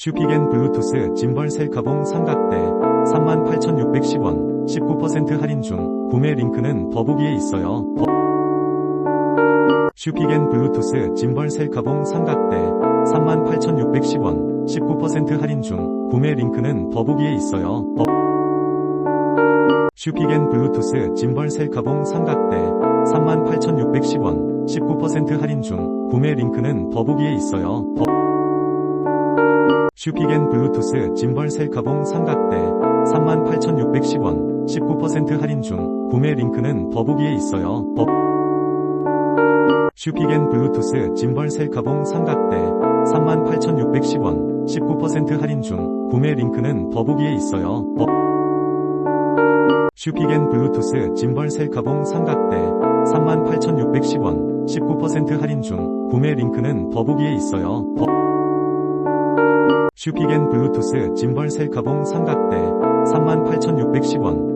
슈피겐 블루투스 짐벌 셀카봉 삼각대 38,610원 19% 할인 중 구매 링크는 더보기에 있어요. 더- 슈피겐 블루투스 짐벌 셀카봉 삼각대 38,610원 19% 할인 중 구매 링크는 더보기에 있어요. 더- 슈피겐 블루투스 짐벌 셀카봉 삼각대 38,610원 19% 할인 중 구매 링크는 더보기에 있어요. 더- 슈피겐 블루투스 짐벌 셀카봉 삼각대 38,610원 19% 할인 중 구매 링크는 더보기에 있어요. 더- 슈피겐 블루투스 짐벌 셀카봉 삼각대 38,610원 19% 할인 중 구매 링크는 더보기에 있어요. 더- 슈피겐 블루투스 짐벌 셀카봉 삼각대 38,610원 19% 할인 중 구매 링크는 더보기에 있어요. 더- 슈피겐 블루투스 짐벌 셀카봉 삼각대 38,610원